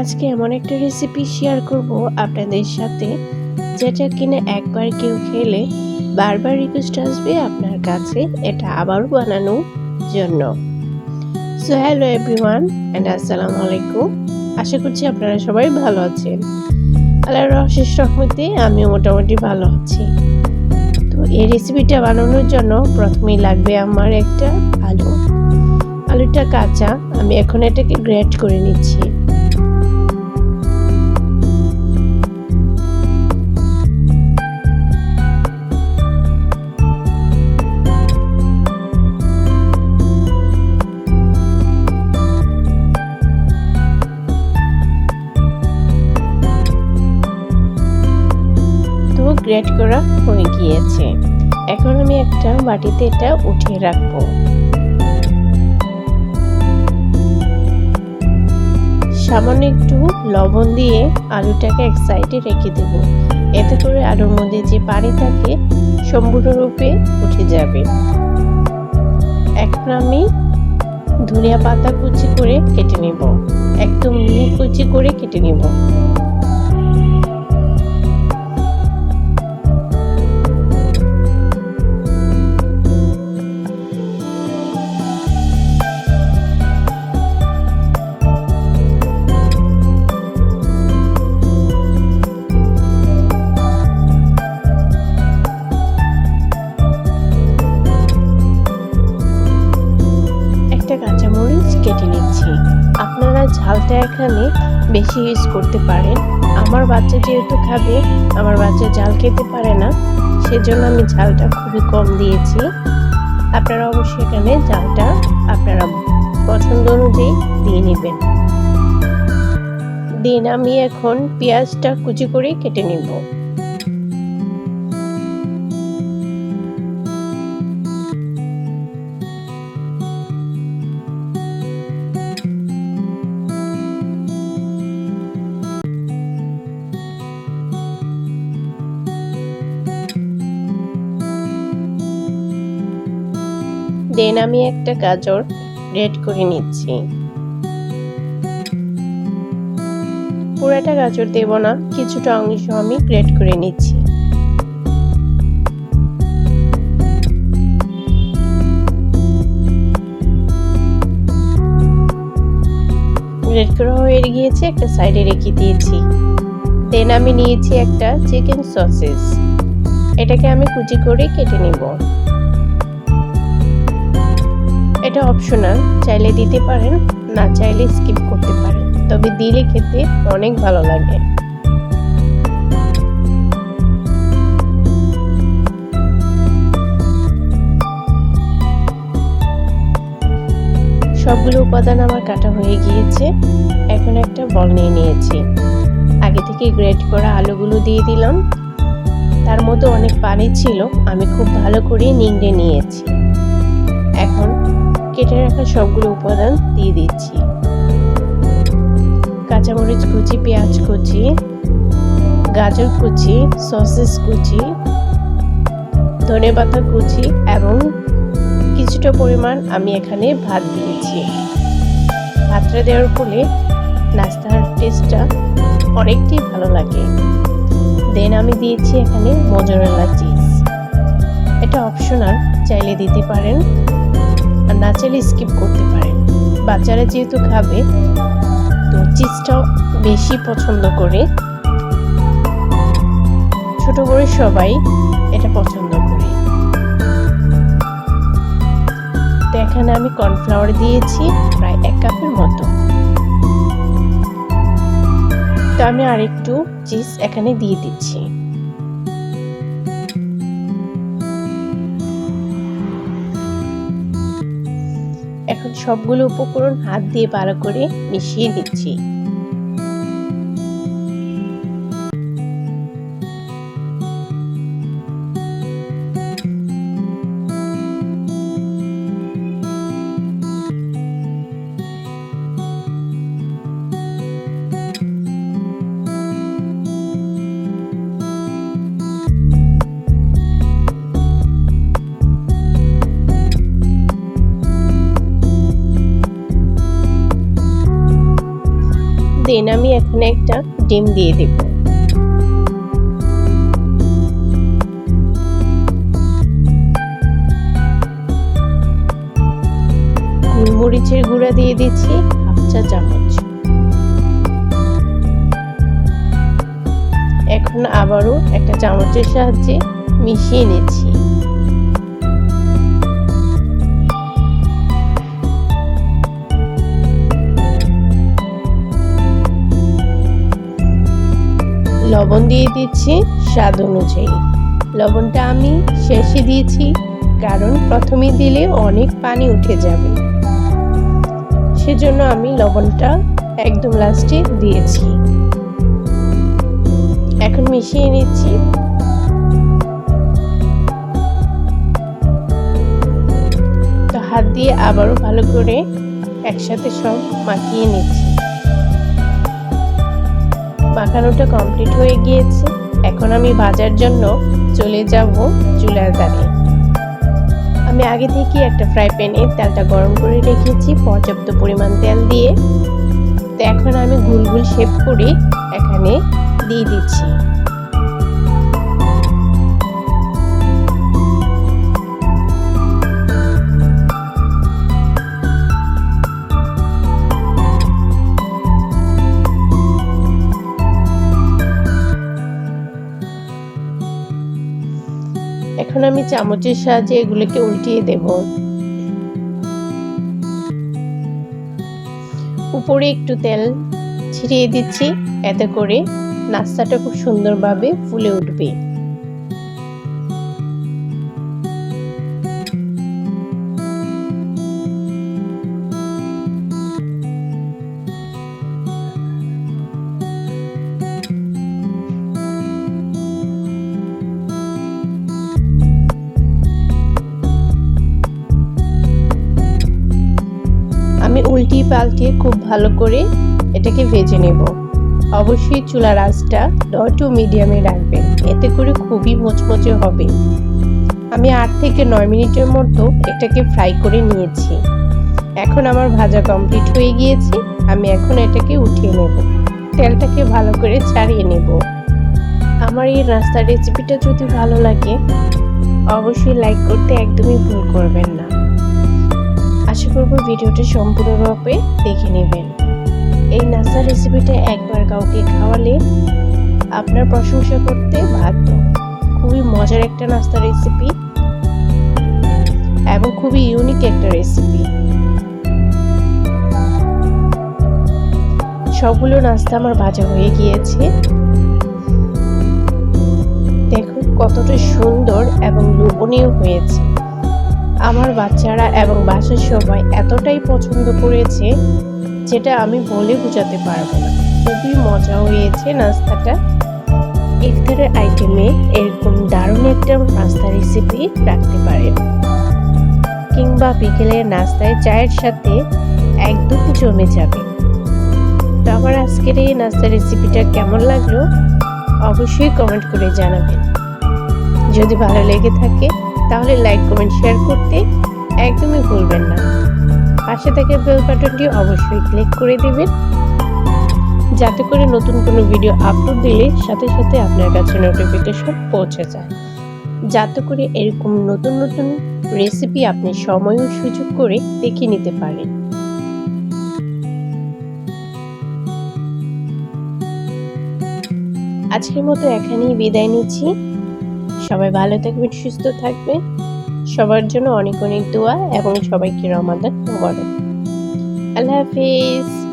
আজকে এমন একটা রেসিপি শেয়ার করব আপনাদের সাথে, যেটা কিনে একবার কেউ খেলে বারবার রিকোয়েস্ট আসবে আপনার কাছে, এটা আবারও বানানোর জন্য। সো হ্যালো এভরিওয়ান অ্যান্ড আসসালামু আলাইকুম। আশা করছি আপনারা সবাই ভালো আছেন। আল্লাহর অশেষ রহমতে আমিও মোটামুটি ভালো আছি। তো এই রেসিপিটা বানানোর জন্য প্রথমেই লাগবে আমার একটা আলু। আলুটা কাঁচা, আমি এখন এটাকে গ্রেট করে নিচ্ছি। গ্রেট করা হয়ে গিয়েছে। এখন আমি একটা বাটিতে এটা উঠিয়ে রাখব। সামান্য একটু লবণ দিয়ে আলুটাকে এক সাইডে রেখে দেব। এতে করে আলুর মধ্যে যে পানি থাকে সম্পূর্ণরূপে উঠে যাবে। এখন আমি ধনিয়া পাতা কুচি করে কেটে নেব। একদম মিহি কুচি করে কেটে নেব। ঝালটা এখানে বেশি ইউজ করতে পারেন। আমার বাচ্চা যেহেতু খাবে, আমার বাচ্চা ঝাল খেতে পারে না, সেজন্য আমি ঝালটা খুবই কম দিয়েছি। আপনারা অবশ্যই এখানে ঝালটা আপনারা পছন্দ অনুযায়ী দিয়ে নেবেন। দিন আমি এখন পেঁয়াজটা কুচি করে কেটে নেব। দেন আমি একটা গাজর রেড করে নিচ্ছি। পুরাটা গাজর দেব না, কিছুটা অংশ আমি গ্রেড করে নিচ্ছি। গ্রেড করা হয়ে গিয়েছে, একটা সাইডে রেখে দিয়েছি। দেন আমি নিয়েছি একটা চিকেন সসেস। এটাকে আমি কুচি করে কেটে নেব। এটা অপশনাল চাইলে দিতে পারেন, না চাইলে স্কিপ করতে পারেন। তবে দিলে খেতে অনেক ভালো লাগে। সবগুলো উপাদান আমার কাটা হয়ে গিয়েছে, এখন একটা বল নিয়ে নিয়েছি। আগে থেকে গ্রেট করা আলুগুলো দিয়ে দিলাম। তার মধ্যে অনেক পানি ছিল, আমি খুব ভালো করে নিংড়ে নিয়েছি। এখন কেটে রাখা সবগুলো উপাদান দিয়ে দিচ্ছি। কাঁচামরিচ কুচি, পেঁয়াজ কুচি, গাজর কুচি, সসেস কুচি, ধনে পাতা কুচি এবং কিছুটা পরিমাণ আমি এখানে ভাত দিয়েছি। ভাতটা দেওয়ার ফলে নাস্তার টেস্টটা অনেকটাই ভালো লাগে। দেন আমি দিয়েছি এখানে মজরেলা চিজ। এটা অপশনাল, চাইলে দিতে পারেন। আর না চাইলে স্কিপ করতে পারেন বাচ্চারা যেহেতু খাবে, তো চিজটাও বেশি পছন্দ করে। ছোট বড় সবাই এটা পছন্দ করে। তো এখানে আমি কর্নফ্লাওয়ার দিয়েছি প্রায় এক কাপের মতো। তো আমি আরেকটু চিজ এখানে দিয়ে দিচ্ছি। সবগুলো উপকরণ হাত দিয়ে ভালো করে মিশিয়ে দিচ্ছি দেন আমি এখানে একটা ডিম দিয়ে দেব। মরিচের গুঁড়া দিয়ে দিচ্ছি হাফ চা চামচ। এখন আবারও একটা চামচের সাহায্যে মিশিয়ে নিচ্ছি। লবণ দিয়ে দিচ্ছি স্বাদ অনুযায়ী। লবণটা আমি শেষে দিয়েছি, কারণ প্রথমে দিলে অনেক পানি উঠে যাবে। সেজন্য আমি লবণটা একদম লাস্টে দিয়েছি। এখন মিশিয়ে নিচ্ছি। তো হাত দিয়ে আবারও ভালো করে একসাথে সব মাখিয়ে নিচ্ছি। মাখানোটা কমপ্লিট হয়ে গিয়েছে। এখন আমি ভাজার জন্য চলে যাব চুলার দালে আমি আগে থেকে একটা ফ্রাই প্যানে তেলটা গরম করে রেখেছি, পর্যাপ্ত পরিমাণ তেল দিয়ে। তো এখন আমি গুলগুল গুল শেপ করে এখানে দিয়ে দিচ্ছি। আমি চামচের সাহায্যে এগুলোকে উল্টিয়ে দেব। উপরে একটু তেল ছিটিয়ে দিচ্ছি, এতে করে নাস্তাটা খুব সুন্দরভাবে ফুলে উঠবে। উল্টি খুব ভালো করে এটাকে ভেজে নেব। অবশ্যই চুলার আঁচটা লো টু মিডিয়ামে রাখবেন। এতে করে খুবই মোচমোচে হবে। আমি আট থেকে নয় মিনিটের মতো এটাকে ফ্রাই করে নিয়েছি। এখন আমার ভাজা কমপ্লিট হয়ে গিয়েছে। আমি এখন এটাকে উঠিয়ে নেব। তেলটাকে ভালো করে ছাড়িয়ে নেব। আমার এই রাস্তার রেসিপিটা যদি ভালো লাগে, অবশ্যই লাইক করতে একদমই ভুল করবেন না। করব ভিডিওটা সম্পূর্ণরূপে দেখে নেবেন। এই নাস্তা রেসিপিটা একবার কাউকে খাওয়ালে আপনার প্রশংসা করতে বাধ্য। খুবই মজার একটা নাস্তা রেসিপি এবং খুবই ইউনিক একটা রেসিপি সবগুলো নাস্তা আমার ভাজা হয়ে গিয়েছে। দেখুন কতটা সুন্দর এবং লোভনীয় হয়েছে। আমার বাচ্চারা এবং বাসার সবাই এতটাই পছন্দ করেছে যেটা আমি বলে বোঝাতে পারব না। খুবই মজা হয়েছে নাস্তাটা। ইফতারের আইটেমে এরকম দারুণ একটা নাস্তা রেসিপি রাখতে পারেন। কিংবা বিকেলের নাস্তায় চায়ের সাথে একদম জমে যাবে। তো আমার আজকের এই নাস্তা রেসিপিটা কেমন লাগল? অবশ্যই কমেন্ট করে জানাবেন। যদি ভালো লেগে থাকে তাহলে লাইক, কমেন্ট, শেয়ার করতে একদমই ভুলবেন না। পাশে থেকে বেল বাটনটি অবশ্যই ক্লিক করে দেবেন। যাতে করে নতুন কোনো ভিডিও আপলোড দিলে সাথে সাথে আপনার কাছে নোটিফিকেশন পৌঁছে যায়। যাতে করে এরকম নতুন নতুন রেসিপি আপনি সময় ও সুযোগ করে দেখে নিতে পারেন। আজকের মতো এখানেই বিদায় নিচ্ছি। সবাই ভালো থাকবেন, সুস্থ থাকবেন। সবার জন্য অনেক অনেক দোয়া এবং সবাইকে রমাদান মোবারক। আল্লাহ হাফিজ।